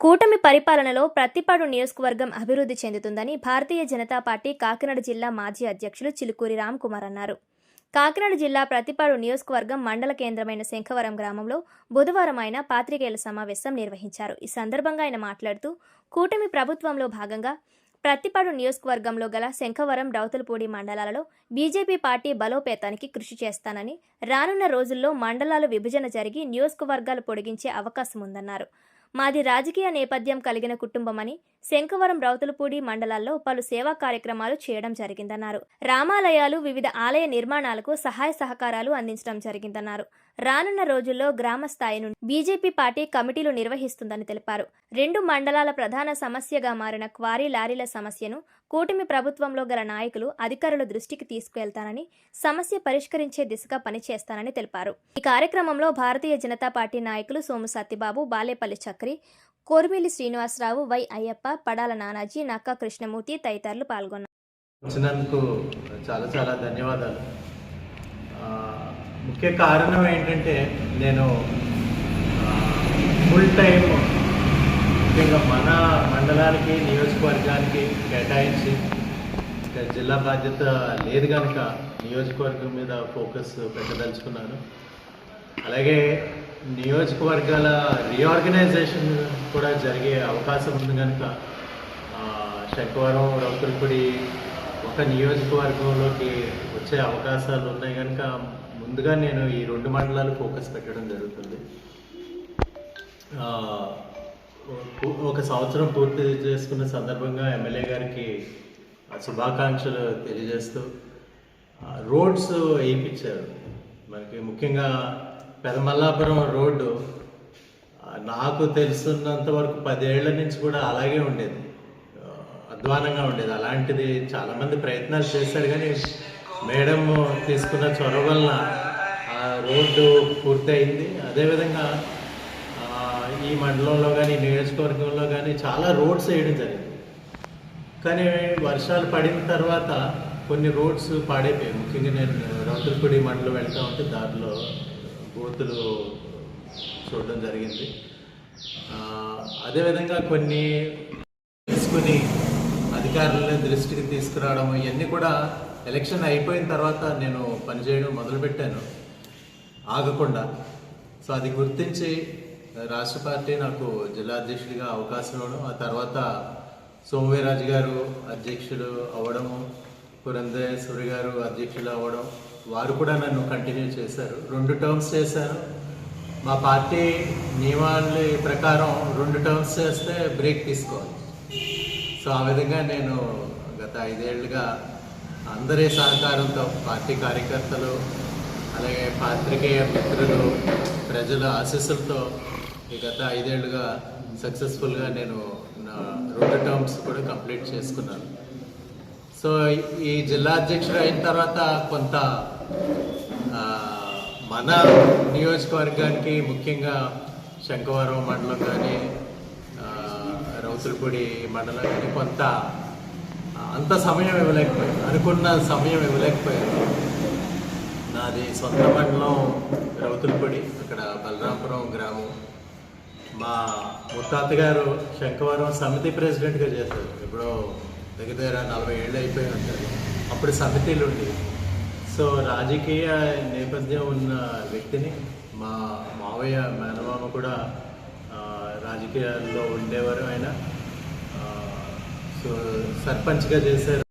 కూటమి పరిపాలనలో ప్రతిపాడు నియోజకవర్గం అభివృద్ధి చెందుతుందని భారతీయ జనతా పార్టీ కాకినాడ జిల్లా మాజీ అధ్యక్షులు చిలుకూరి రామ్ కుమార్ అన్నారు. కాకినాడ జిల్లా ప్రతిపాడు నియోజకవర్గం మండల కేంద్రమైన శంఖవరం గ్రామంలో బుధవారం ఆయన పాత్రికేయుల సమావేశం నిర్వహించారు. ఈ సందర్భంగా ఆయన మాట్లాడుతూ కూటమి ప్రభుత్వంలో భాగంగా ప్రతిపాడు నియోజకవర్గంలో గల శంఖవరం రౌతులపూడి మండలాలలో బీజేపీ పార్టీ బలోపేతానికి కృషి చేస్తానని రానున్న రోజుల్లో మండలాలు విభజన జరిగి నియోజకవర్గాలు పొడిగించే అవకాశం ఉందన్నారు మాది రాజకీయ నేపథ్యం కలిగిన కుటుంబమని శంఖవరం రౌతులపూడి మండలాల్లో పలు సేవా కార్యక్రమాలు చేయడం జరిగిందన్నారు. రామాలయాలు వివిధ ఆలయ నిర్మాణాలకు సహాయ సహకారాలు అందించడం జరిగిందన్నారు. రానున్న రోజుల్లో గ్రామ స్థాయి నుండి బీజేపీ పార్టీ కమిటీలు నిర్వహిస్తుందని తెలిపారు. రెండు మండలాల ప్రధాన సమస్యగా మారిన క్వారీ లారీల సమస్యను కూటమి ప్రభుత్వంలో గల నాయకులు అధికారుల దృష్టికి తీసుకువెళ్తానని సమస్య పరిష్కరించే దిశగా పనిచేస్తానని తెలిపారు. ఈ కార్యక్రమంలో భారతీయ జనతా పార్టీ నాయకులు సోము సత్యబాబు బాలేపల్లి చక్రి కోర్మిలి శ్రీనివాసరావు వై అయ్యప్ప పడాల నానాజీ నక్కా కృష్ణమూర్తి తదితరులు పాల్గొన్నారు. వచ్చినందుకు చాలా చాలా ధన్యవాదాలు. ముఖ్య కారణం ఏంటంటే నేను ఫుల్ టైం ముఖ్యంగా మన మండలానికి నియోజకవర్గానికి కేటాయించి జిల్లా బాధ్యత లేదు కనుక నియోజకవర్గం మీద ఫోకస్ పెట్టదలుచుకున్నాను. అలాగే నియోజకవర్గాల రీఆర్గనైజేషన్ కూడా జరిగే అవకాశం ఉంది కనుక ఆ, శంకవరం రౌతులపూడి ఒక నియోజకవర్గంలోకి వచ్చే అవకాశాలు ఉన్నాయి కనుక ముందుగా నేను ఈ రెండు మండలాలు ఫోకస్ పెట్టడం జరుగుతుంది. ఒక- సంవత్సరం పూర్తి చేసుకున్న సందర్భంగా ఎమ్మెల్యే గారికి శుభాకాంక్షలు తెలియజేస్తూ రోడ్స్ వేయించారు. మనకి ముఖ్యంగా పెదమల్లాపురం రోడ్డు నాకు తెలుసున్నంత వరకు పదేళ్ళ నుంచి కూడా అలాగే ఉండేది. అధ్వానంగా ఉండేది. అలాంటిది చాలామంది ప్రయత్నాలు చేశారు కానీ మేడం తీసుకున్న చొరవ వలన ఆ రోడ్డు పూర్తయింది. అదేవిధంగా ఈ మండలంలో కానీ నియోజకవర్గంలో కానీ చాలా రోడ్స్ వేయడం జరిగింది. కానీ వర్షాలు పడిన తర్వాత కొన్ని రోడ్స్ పాడైపోయాయి. ముఖ్యంగా నేను రౌతులపూడి మండలం వెళ్తా ఉంటే దారిలో బూతులు చూడడం జరిగింది. అదేవిధంగా కొన్ని తీసుకుని అధికారులను దృష్టికి తీసుకురావడం ఇవన్నీ కూడా ఎలక్షన్ అయిపోయిన తర్వాత నేను పనిచేయడం మొదలుపెట్టాను. ఆగకుండా. సో అది గుర్తించి రాష్ట్ర పార్టీ నాకు జిల్లా అధ్యక్షుడిగా అవకాశం ఇవ్వడం ఆ తర్వాత సోమవీరాజు గారు అధ్యక్షులు అవ్వడము పురంధేశ్వరి గారు అధ్యక్షులు అవ్వడం వారు కూడా నన్ను కంటిన్యూ చేశారు. రెండు టర్మ్స్ చేశాను మా పార్టీ నియమాల ప్రకారం రెండు టర్మ్స్ చేస్తే బ్రేక్ తీసుకోవాలి. సో ఆ విధంగా నేను గత ఐదేళ్ళుగా అందరి సహకారంతో పార్టీ కార్యకర్తలు అలాగే పాత్రికేయ మిత్రులు ప్రజల ఆశీస్సులతో ఈ గత ఐదేళ్ళుగా సక్సెస్ఫుల్గా నేను నా రెండు టర్మ్స్ కూడా కంప్లీట్ చేసుకున్నాను. సో ఈ జిల్లా అధ్యక్షుడు అయిన తర్వాత కొంత మన నియోజకవర్గానికి ముఖ్యంగా శంకవరం మండలం కానీ రౌతులపూడి మండలం కానీ కొంత అంత సమయం ఇవ్వలేకపోయాను. అనుకున్న సమయం ఇవ్వలేకపోయాను. నాది సొంత మండలం రౌతులపొడి అక్కడ బలరాంపురం గ్రామం. మా ముత్తాత గారు శంకవరం సమితి ప్రెసిడెంట్గా చేశారు. ఎప్పుడో దగ్గర దగ్గర నలభై ఏళ్ళు అయిపోయి ఉంటారు అప్పుడు సమితిలు ఉండేవి. సో రాజకీయ నేపథ్యం ఉన్న వ్యక్తిని మా మావయ్య మేనమామ కూడా రాజకీయాల్లో ఉండేవారు ఆయన. సో సర్పంచ్గా చేశారు.